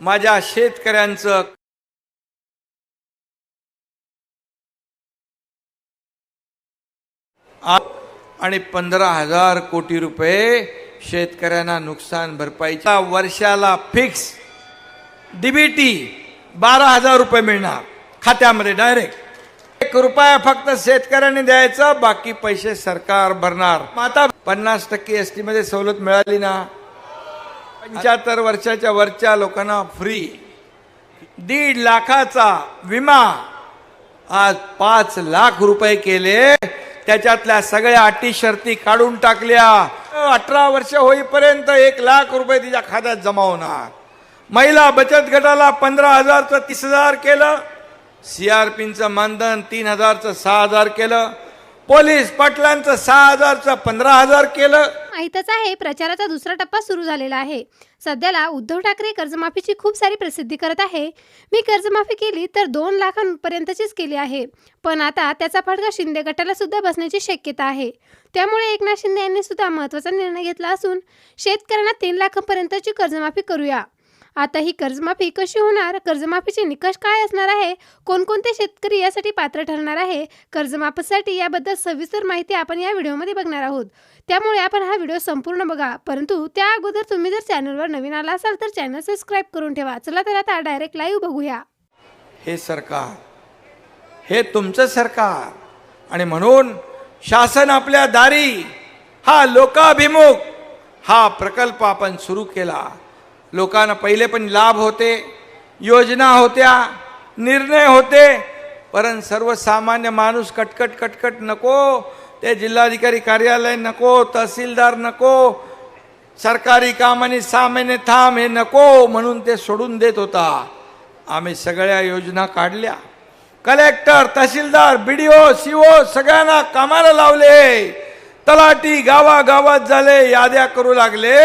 माझ्या शेतकऱ्यांचं आणि पंधरा हजार कोटी रुपये शेतकऱ्यांना नुकसान भरपाईच्या वर्षाला फिक्स डीबीटी बारा हजार रुपये मिळणार. खात्यामध्ये डायरेक्ट एक रुपया फक्त शेतकऱ्यांनी द्यायचा बाकी पैसे सरकार भरणार. आता पन्नास टक्के एस टी मध्ये सवलत मिळाली ना? पंच्याहत्तर वर्षाच्या वरच्या लोकांना फ्री दीड लाखाचा विमा. आज पाच लाख रुपये केले. त्याच्यातल्या सगळ्या अटी शर्ती काढून टाकल्या. अठरा वर्ष होईपर्यंत एक लाख रुपये तिच्या खात्यात जमा होणार. महिला बचत गटाला पंधरा हजारचं तीस हजार केलं. सीआरपीचं मानधन तीन हजारचं सहा हजार केलं. पोलीस पाटलांचं सहा हजारचं पंधरा हजार केलं. माहीतच आहे प्रचाराचा दुसरा टप्पा सुरू झालेला आहे. सध्याला उद्धव ठाकरे कर्जमाफीची खूप सारी प्रसिद्धी करत आहे. मी कर्जमाफी केली तर दोन लाखांपर्यंतचीच केली आहे. पण आता त्याचा फटका शिंदे गटाला सुद्धा बसण्याची शक्यता आहे. त्यामुळे एकनाथ शिंदे यांनी सुद्धा महत्त्वाचा निर्णय घेतला असून शेतकऱ्यांना तीन लाखांपर्यंतची कर्जमाफी करूया. आता ही कर्जमाफी कशी होणार? कर्जमाफीचे निकष काय असणार आहे? कोणकोणते शेतकरी यासाठी पात्र ठरणार आहे? कर्जमाफीसाठी याबद्दल सविस्तर माहिती आपण या व्हिडिओमध्ये बघणार आहोत. त्यामुळे आपण हा व्हिडिओ संपूर्ण बघा. परंतु त्या अगोदर तुम्ही जर चॅनलवर नवीन आला असाल तर चॅनल सबस्क्राईब करून ठेवा. चला तर आता डायरेक्ट लाईव्ह बघूया. हे सरकार हे तुमचं सरकार आणि म्हणून शासन आपल्या दारी हा लोकाभिमुख हा प्रकल्प आपण सुरू केला. लोकांना पहिले पण लाभ होते योजना होत्या निर्णय होते परंतु सर्वसामान्य माणूस कटकट कटकट नको ते जिल्हाधिकारी कार्यालय नको तहसीलदार नको सरकारी काम आणि सहा महिने थांब हे नको म्हणून ते सोडून देत होता. आम्ही सगळ्या योजना काढल्या. कलेक्टर तहसीलदार बीडीओ सीओ सगळ्यांना कामाला लावले. तलाटी गावागावात झाले याद्या करू लागले.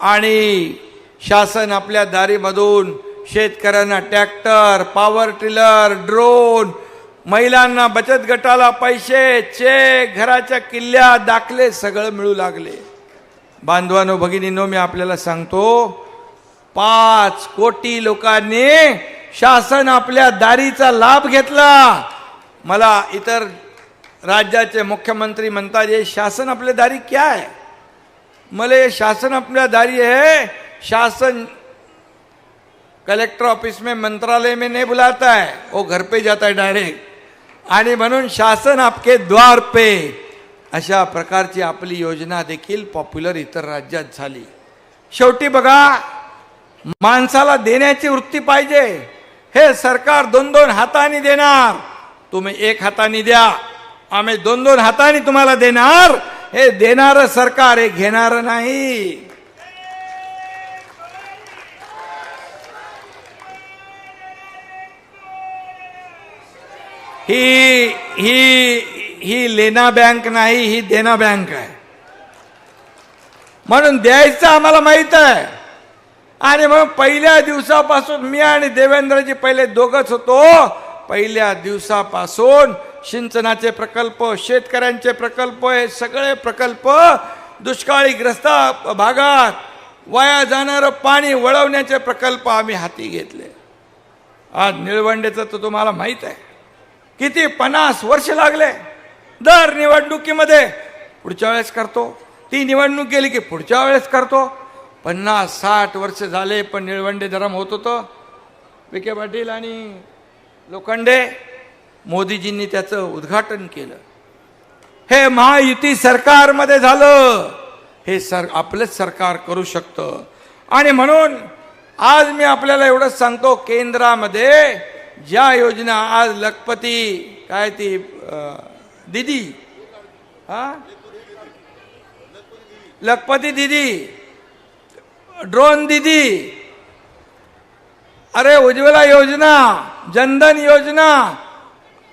आणि शासन आपल्या दारीमधून शेतकऱ्यांना ट्रॅक्टर पॉवर टिलर ड्रोन महिलांना बचत गटाला पैसे चेक घराच्या किल्ल्या दाखले सगळं मिळू लागले. बांधवानो भगिनीनो मी आपल्याला सांगतो पाच कोटी लोकांनी शासन आपल्या दारीचा लाभ घेतला. मला इतर राज्याचे मुख्यमंत्री म्हणतात हे शासन आपल्या दारी क्या आहे मला शासन आपल्या दारी आहे शासन कलेक्टर ऑफिस में मंत्रालय में नहीं बुलाता है वो घर पे जाता है डायरेक्ट। आणि म्हणून शासन आपके द्वार पे अशा प्रकारची आपली योजना देखील पॉप्युलर इतर राज्यात झाली. शेवटी बघा माणसाला देण्याची वृत्ती पाहिजे. हे सरकार दोन दोन हाताने देणार. तुम्ही एक हाताने द्या आम्ही दोन दोन हाताने तुम्हाला देणार. हे देणारं सरकार हे घेणारं नाही. ही ही ही लेना बँक नाही ही देना बँक आहे. म्हणून द्यायचं आम्हाला माहीत आहे. आणि मग पहिल्या दिवसापासून मी आणि देवेंद्रजी पहिले दोघच होतो. पहिल्या दिवसापासून सिंचनाचे प्रकल्प शेतकऱ्यांचे प्रकल्प हे सगळे प्रकल्प दुष्काळी ग्रस्त भागात वाया जाणारं पाणी वळवण्याचे प्रकल्प आम्ही हाती घेतले. आज निळवंडेचं तर तुम्हाला माहीत आहे. किती पन्नास वर्ष लागले. दर निवडणुकीमध्ये पुढच्या वेळेस करतो. ती निवडणूक गेली की पुढच्या वेळेस करतो. पन्नास साठ वर्ष झाले पण निळवंडे धरम होत होतं. विखे पाटील आणि लोखंडे मोदीजींनी त्याचं उद्घाटन केलं. हे महायुती सरकारमध्ये झालं. हे सर आपलंच सरकार करू शकतं. आणि म्हणून आज मी आपल्याला एवढंच सांगतो केंद्रामध्ये ज्या योजना आज लखपती काय ती दिदी? हा? लखपती दिदी ड्रोन दिदी अरे उज्ज्वला योजना जनधन योजना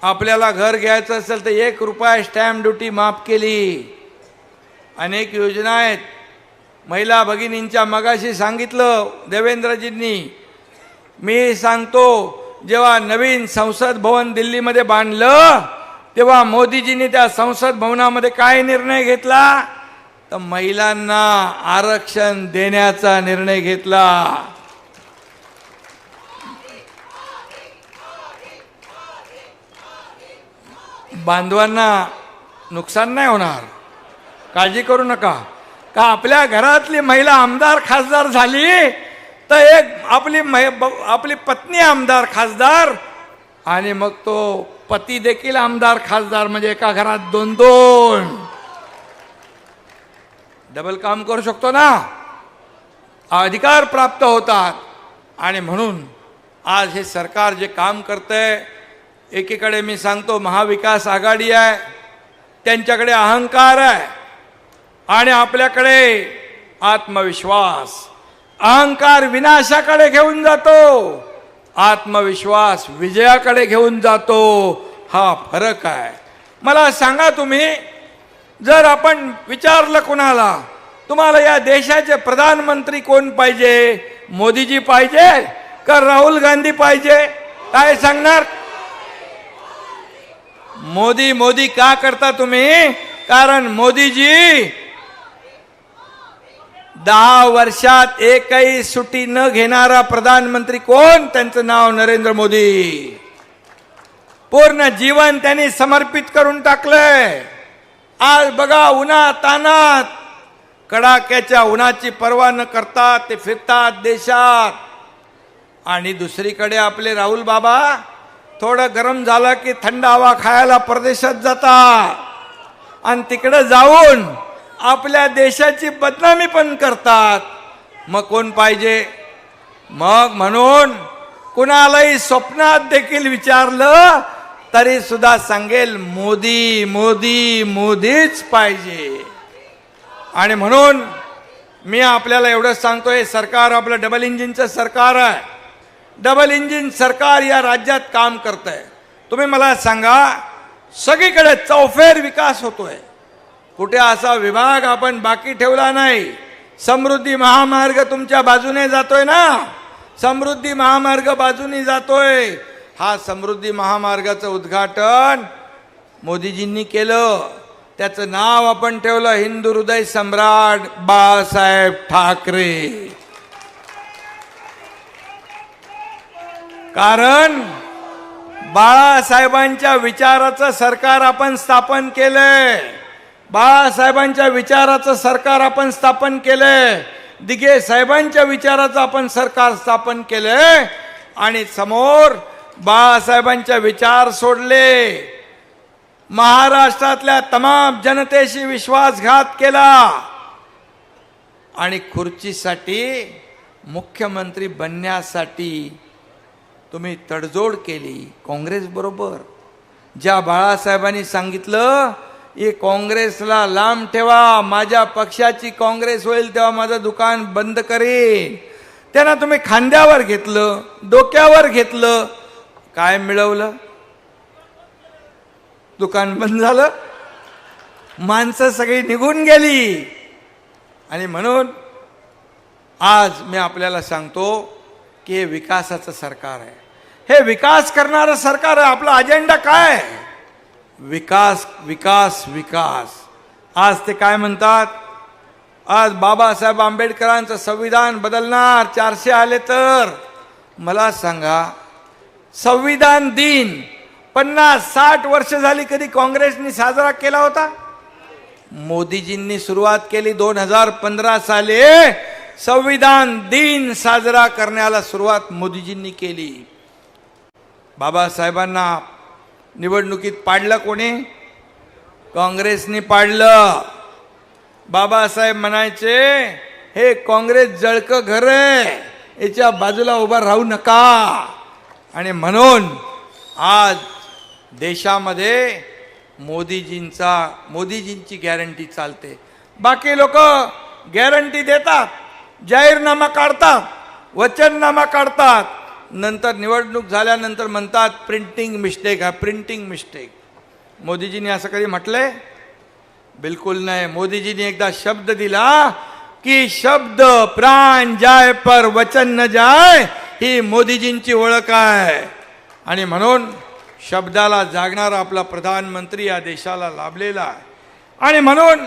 आपल्याला घर घ्यायचं असेल तर एक रुपया स्टॅम्प ड्युटी माफ केली. अनेक योजना आहेत. महिला भगिनींच्या मगाशी सांगितलं देवेंद्रजींनी. मी सांगतो जेव्हा नवीन संसद भवन दिल्लीमध्ये बांधलं तेव्हा मोदीजींनी त्या संसद भवनामध्ये काय निर्णय घेतला? तर महिलांना आरक्षण देण्याचा निर्णय घेतला. बांधवांना नुकसान नाही होणार. काळजी करू नका. का आपल्या घरातली महिला आमदार खासदार झाली? तर एक आपली मह ब- आपली पत्नी आमदार खासदार आणि मग तो पती देखील आमदार खासदार म्हणजे एका घरात दोन दोन. डबल काम करू शकतो ना? अधिकार प्राप्त होतात. आणि म्हणून आज हे सरकार जे काम करतंय एकीकडे मी सांगतो महाविकास आघाडी आहे त्यांच्याकडे अहंकार आहे आणि आपल्याकडे आत्मविश्वास. अहंकार विनाशाकडे घेऊन जातो. आत्मविश्वास विजयाकडे घेऊन जातो. हा फरक आहे. मला सांगा तुम्ही जर आपण विचारलं कुणाला तुम्हाला या देशाचे प्रधानमंत्री कोण पाहिजे? मोदीजी पाहिजे का राहुल गांधी पाहिजे? काय सांगणार? मोदी मोदी का करता तुम्ही? कारण मोदीजी दहा वर्षात एकही सुट्टी न घेणारा प्रधानमंत्री कोण? त्यांचं नाव नरेंद्र मोदी. पूर्ण जीवन त्यांनी समर्पित करून टाकलंय. आज बघा उन्हा तानात कडाक्याच्या उन्हाची पर्वा न करता ते फिरतात देशात. आणि दुसरीकडे आपले राहुल बाबा थोडं गरम झालं की थंड हवा खायला परदेशात जातात. आणि तिकडे जाऊन आपल्या देशाची बदनामी पण करतात. मग कोण पाहिजे? मग म्हणून कुणालाही स्वप्नात देखील विचारलं तरी सुद्धा सांगेल मोदी मोदी मोदीच पाहिजे. आणि म्हणून मी आपल्याला एवढंच सांगतोय सरकार आपलं डबल इंजिनचं सरकार आहे. डबल इंजिन सरकार या राज्यात काम करत आहे तुम्ही मला सांगा सगळीकडे चौफेर विकास होतोय. कुठे असा विभाग आपण बाकी ठेवला नाही? समृद्धी महामार्ग तुमच्या बाजूने जातोय ना? समृद्धी महामार्ग बाजूने जातोय. हा समृद्धी महामार्गाचं उद्घाटन मोदीजींनी केलं. त्याचं नाव आपण ठेवलं हिंदू हृदय सम्राट बाळासाहेब ठाकरे. कारण बाळासाहेबांच्या विचाराचं सरकार आपण स्थापन केलंय. बाळासाहेबांच्या विचाराचं सरकार आपण स्थापन केलंय. दिघे साहेबांच्या विचाराचं आपण सरकार स्थापन केलंय. आणि समोर बाळासाहेबांच्या विचार सोडले. महाराष्ट्रातल्या तमाम जनतेशी विश्वासघात केला. आणि खुर्चीसाठी मुख्यमंत्री बनण्यासाठी तुम्ही तडजोड केली काँग्रेस बरोबर. ज्या बाळासाहेबांनी सांगितलं ही काँग्रेसला लांब ठेवा माझ्या पक्षाची काँग्रेस होईल तेव्हा माझं दुकान बंद करेन. त्यांना तुम्ही खांद्यावर घेतलं डोक्यावर घेतलं काय मिळवलं? दुकान बंद झालं माणसं सगळी निघून गेली. आणि म्हणून आज मी आपल्याला सांगतो की हे विकासाचं सरकार आहे. हे विकास करणारं सरकार आहे आपला अजेंडा काय आहे? विकास विकास विकास. आज ते काय म्हणतात? आज बाबासाहेब आंबेडकरांचं संविधान बदलणार चारशे आले तर? मला सांगा संविधान दिन पन्नास साठ वर्ष झाली कधी काँग्रेसनी साजरा केला होता? मोदीजींनी सुरुवात केली दोन हजार पंधरा साली. संविधान दिन साजरा करण्याला सुरुवात मोदीजींनी केली. बाबासाहेबांना निवडणुकीत पाडलं कोणी? काँग्रेसनी पाडलं. बाबासाहेब म्हणायचे हे काँग्रेस जळकं घर आहे. याच्या बाजूला उभा राहू नका. आणि म्हणून आज देशामध्ये मोदीजींचा मोदीजींची गॅरंटी चालते. बाकी लोक गॅरंटी देतात जाहीरनामा काढतात वचननामा काढतात. नंतर निवडणूक झाल्यानंतर म्हणतात प्रिंटिंग मिस्टेक हा प्रिंटिंग मिस्टेक मोदीजींनी असं कधी म्हटलंय? बिलकुल नाही. मोदीजींनी एकदा शब्द दिला की शब्द प्राण जाय पर वचन न जाय ही मोदीजींची ओळख आहे. आणि म्हणून शब्दाला जागणारा आपला प्रधानमंत्री या देशाला लाभलेला आहे. आणि म्हणून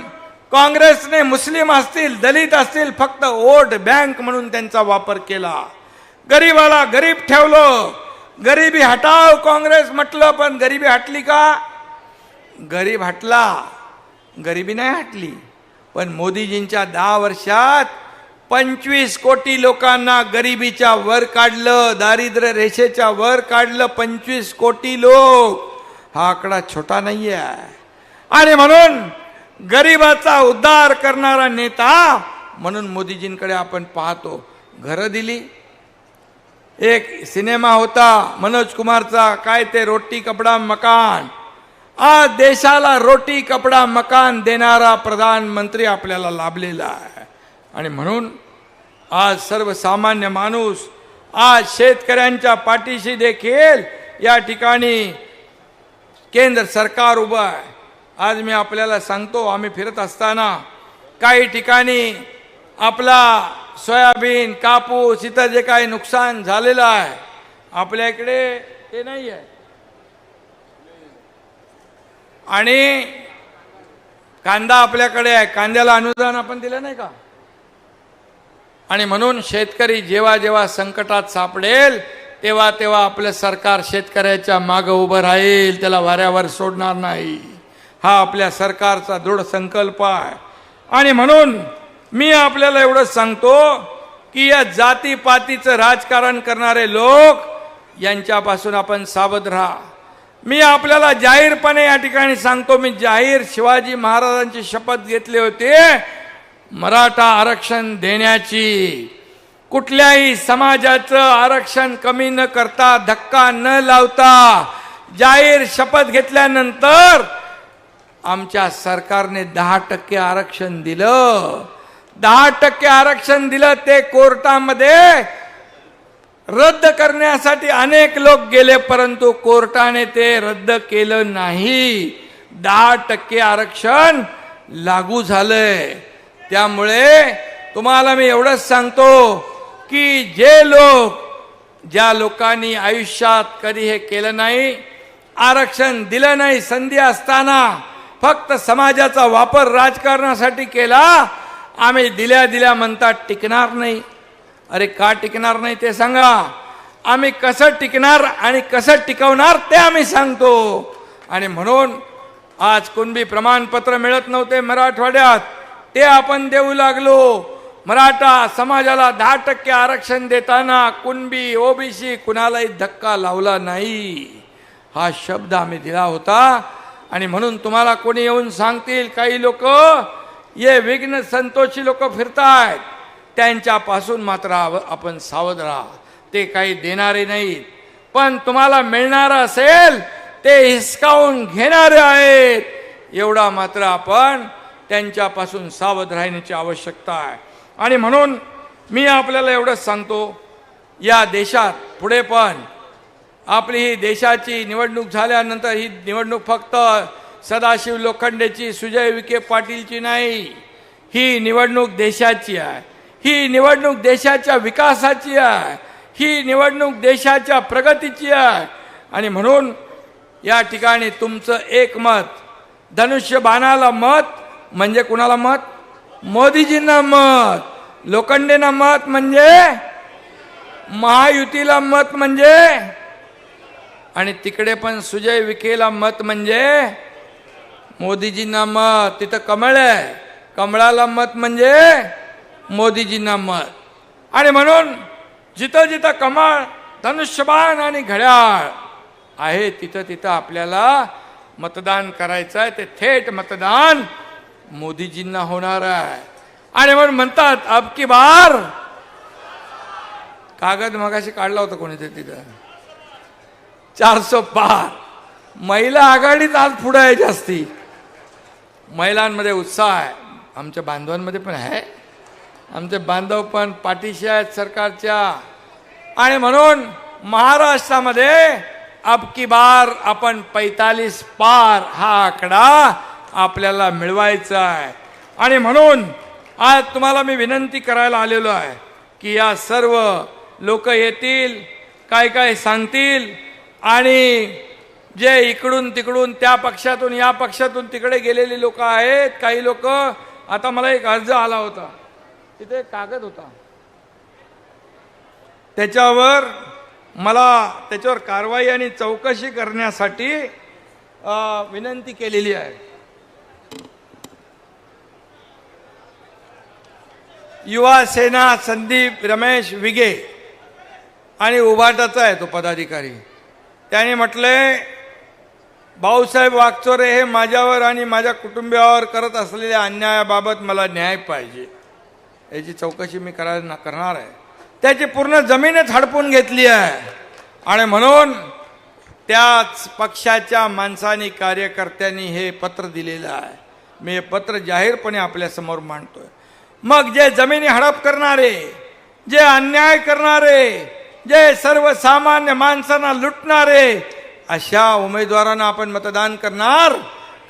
काँग्रेसने मुस्लिम असतील दलित असतील फक्त वोट बँक म्हणून त्यांचा वापर केला. गरीबाला गरीब ठेवलं. गरिबी हटाव काँग्रेस म्हटलं पण गरिबी हटली का? गरीब हटला. गरिबी नाही हटली. पण मोदीजींच्या दहा वर्षात पंचवीस कोटी लोकांना गरिबीच्या वर काढलं दारिद्र्य रेषेच्या वर काढलं पंचवीस कोटी लोक. हा आकडा छोटा नाही आहे आणि म्हणून गरिबाचा उद्धार करणारा नेता म्हणून मोदीजींकडे आपण पाहतो. घरं दिली. एक सिनेमा होता मनोज कुमारचा काय ते रोटी कपडा मकान. आज देशाला रोटी कपडा मकान देणारा प्रधानमंत्री आपल्याला लाभलेला आहे. आणि म्हणून आज सर्वसामान्य माणूस आज शेतकऱ्यांच्या पाठीशी देखील या ठिकाणी केंद्र सरकार उभं आहे. आज मी आपल्याला सांगतो आम्ही फिरत असताना काही ठिकाणी आपला सोयाबीन कापूस इथं जे काही नुकसान झालेलं आहे आपल्या इकडे ते नाही आहे. आणि कांदा आपल्याकडे आहे. कांद्याला अनुदान आपण दिलं नाही का? आणि म्हणून शेतकरी जेव्हा जेव्हा संकटात सापडेल तेव्हा तेव्हा आपलं सरकार शेतकऱ्याच्या मागं उभं राहील त्याला वाऱ्यावर सोडणार नाही. हा आपल्या सरकारचा दृढ संकल्प आहे. आणि म्हणून मी आपल्याला एवढंच सांगतो की या जातीपातीचं राजकारण करणारे लोक यांच्यापासून आपण सावध राहा. मी आपल्याला जाहीरपणे या ठिकाणी सांगतो मी जाहीर शिवाजी महाराजांची शपथ घेतली होती मराठा आरक्षण देण्याची. कुठल्याही समाजाचं आरक्षण कमी न करता धक्का न लावता जाहीर शपथ घेतल्यानंतर आमच्या सरकारने दहा टक्के आरक्षण दिलं. दहा टक्के आरक्षण दिलं ते कोर्टामध्ये रद्द करण्यासाठी अनेक लोक गेले परंतु कोर्टाने ते रद्द केलं नाही. दहा टक्के आरक्षण लागू झालंय. त्यामुळे तुम्हाला मी एवढंच सांगतो की जे लोक ज्या लोकांनी आयुष्यात कधी हे केलं नाही आरक्षण दिलं नाही संधी असताना फक्त समाजाचा वापर राजकारणासाठी केला आम्ही दिल्या दिल्या म्हणतात टिकणार नाही. अरे का टिकणार नाही ते सांगा. आम्ही कसं टिकणार आणि कसं टिकवणार ते आम्ही सांगतो. आणि म्हणून आज कुणबी प्रमाणपत्र मिळत नव्हते मराठवाड्यात ते आपण देऊ लागलो. मराठा समाजाला दहा टक्के आरक्षण देताना कुणबी ओबीसी कुणालाही धक्का लावला नाही. हा शब्द आम्ही दिला होता. आणि म्हणून तुम्हाला कोणी येऊन सांगतील काही लोक ये विघ्न संतोषी लोक फिरतायत. त्यांच्यापासून मात्र आपण सावध राहा. ते काही देणारे नाहीत. पण तुम्हाला मिळणार असेल ते हिसकावून घेणारे आहेत. एवढा मात्र आपण त्यांच्यापासून सावध राहण्याची आवश्यकता आहे. आणि म्हणून मी आपल्याला एवढंच सांगतो या देशात पुढे पण आपली ही देशाची निवडणूक झाल्यानंतर ही निवडणूक फक्त सदाशिव लोखंडेची सुजय विखे पाटीलची नाही. ही निवडणूक देशाची आहे. ही निवडणूक देशाच्या विकासाची आहे. ही निवडणूक देशाच्या प्रगतीची आहे. आणि म्हणून या ठिकाणी तुमचं एक मत धनुष्य बाणाला मत म्हणजे कुणाला मत? मोदीजींना मत. लोखंडेंना मत म्हणजे? महायुतीला मत म्हणजे? आणि तिकडे पण सुजय विखेला मत म्हणजे? मोदीजींना मत. तिथं कमळ आहे. कमळाला मत म्हणजे मोदीजींना मत. आणि म्हणून जिथं जिथं कमळ धनुष्यबाण आणि घड्याळ आहे तिथं तिथं आपल्याला मतदान करायचं आहे. ते थेट मतदान मोदीजींना होणार आहे. आणि म्हणून म्हणतात अब की बार. कागद मगाशी काढला होता कोणीतरी तिथं. चारशे पार. महिला आघाडीत आज पुढं आहे जास्ती. महिलांमध्ये उत्साह आहे. आमच्या बांधवांमध्ये पण आहे. आमचे बांधव पण पाठीशी आहेत सरकारच्या. आणि म्हणून महाराष्ट्रामध्ये अबकी बार आपण पैतालीस पार हा आकडा आपल्याला मिळवायचा आहे. आणि म्हणून आज तुम्हाला मी विनंती करायला आलेलो आहे की या सर्व लोक येतील काय काय सांगतील आणि जे इकडून तिकडून त्या पक्षातून या पक्षातून तिकडे गेलेली लोक आहेत काही लोक आता मला एक अर्ज आला होता. तिथे एक कागद होता. त्याच्यावर मला त्याच्यावर कारवाई आणि चौकशी करण्यासाठी विनंती केलेली आहे. युवा सेना संदीप रमेश विगे आणि उभाटाचा आहे तो पदाधिकारी. त्याने म्हटले भाऊसाहेब वागचोरे हे माझ्यावर आणि माझ्या कुटुंबियावर करत असलेल्या अन्यायाबाबत मला न्याय पाहिजे. याची चौकशी मी करायला करणार आहे. त्याची पूर्ण जमीनच हडपून घेतली आहे. आणि म्हणून त्याच पक्षाच्या माणसांनी कार्यकर्त्यांनी हे पत्र दिलेलं आहे. मी हे पत्र जाहीरपणे आपल्यासमोर मांडतोय. मग जे जमिनी हडप करणारे जे अन्याय करणारे जे सर्वसामान्य माणसांना लुटणारे अशा उमेदवारांना आपण मतदान करणार.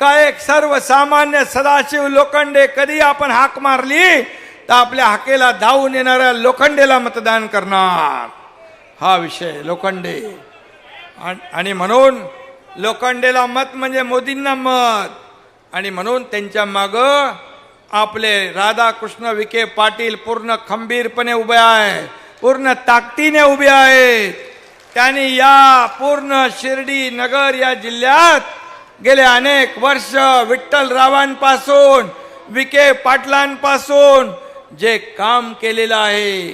का एक सर्वसामान्य सदाशिव लोखंडे कधी आपण हाक मारली? तर आपल्या हाकेला धावून येणाऱ्या लोखंडेला मतदान करणार. हा विषय लोखंडे. आणि म्हणून लोखंडेला मत म्हणजे मोदींना मत. आणि म्हणून त्यांच्या माग आपले राधाकृष्ण विखे पाटील पूर्ण खंबीरपणे उभे आहे पूर्ण ताकदीने उभे आहेत. त्यांनी या पूर्ण शिर्डी नगर या जिल्ह्यात गेले अनेक वर्ष विठ्ठल रावांपासून विखे पाटलांपासून जे काम केलेलं आहे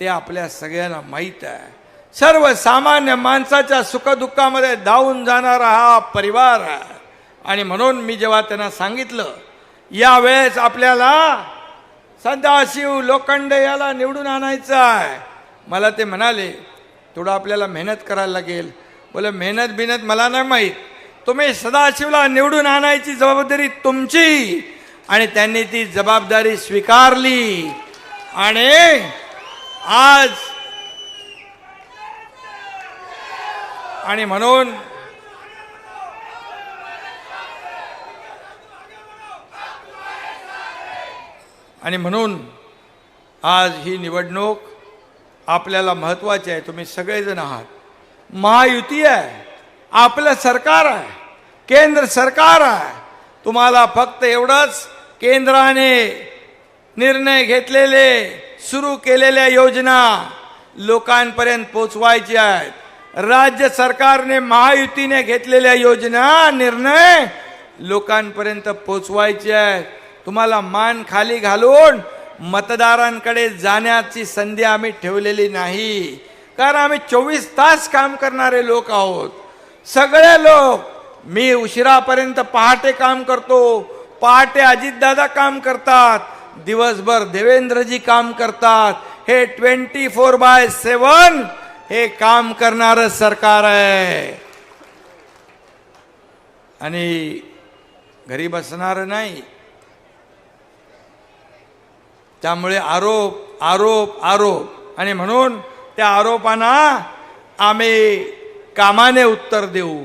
ते आपल्या सगळ्यांना माहीत आहे. सर्वसामान्य माणसाच्या सुखदुःखामध्ये धावून जाणारा हा परिवार आहे. आणि म्हणून मी जेव्हा त्यांना सांगितलं यावेळेस आपल्याला सदाशिव लोखंडे याला निवडून आणायचं आहे. मला ते म्हणाले थोडं आपल्याला मेहनत करायला लागेल. बोला मेहनत बिनत मला नाही माहीत. तुम्ही सदाशिवला निवडून आणायची जबाबदारी तुमची. आणि त्यांनी ती जबाबदारी स्वीकारली. आणि आज आणि म्हणून आणि म्हणून आज ही निवडणूक आपल्याला महत्त्वाचे आहे. तुम्ही सगळेजण आहात. महायुती आहे. आपलं सरकार आहे. केंद्र सरकार आहे. तुम्हाला फक्त एवढंच केंद्राने निर्णय घेतलेले सुरू केलेल्या योजना लोकांपर्यंत पोचवायची आहेत. राज्य सरकारने महायुतीने घेतलेल्या योजना निर्णय लोकांपर्यंत पोचवायचे आहेत. तुम्हाला मान खाली घालून मतदारांकडे जाण्याची संधी आम्ही ठेवलेली नाही. कारण आम्ही चोवीस तास काम करणारे लोक आहोत. सगळे लोक मी उशिरापर्यंत पहाटे काम करतो. पहाटे अजितदादा काम करतात. दिवसभर देवेंद्रजी काम करतात. हे ट्वेंटी फोर बाय सेवन हे काम करणारं सरकार आहे. आणि घरी बसणारं नाही. त्यामुळे आरोप आरोप आरोप. आणि म्हणून त्या आरोपांना आम्ही कामाने उत्तर देऊ.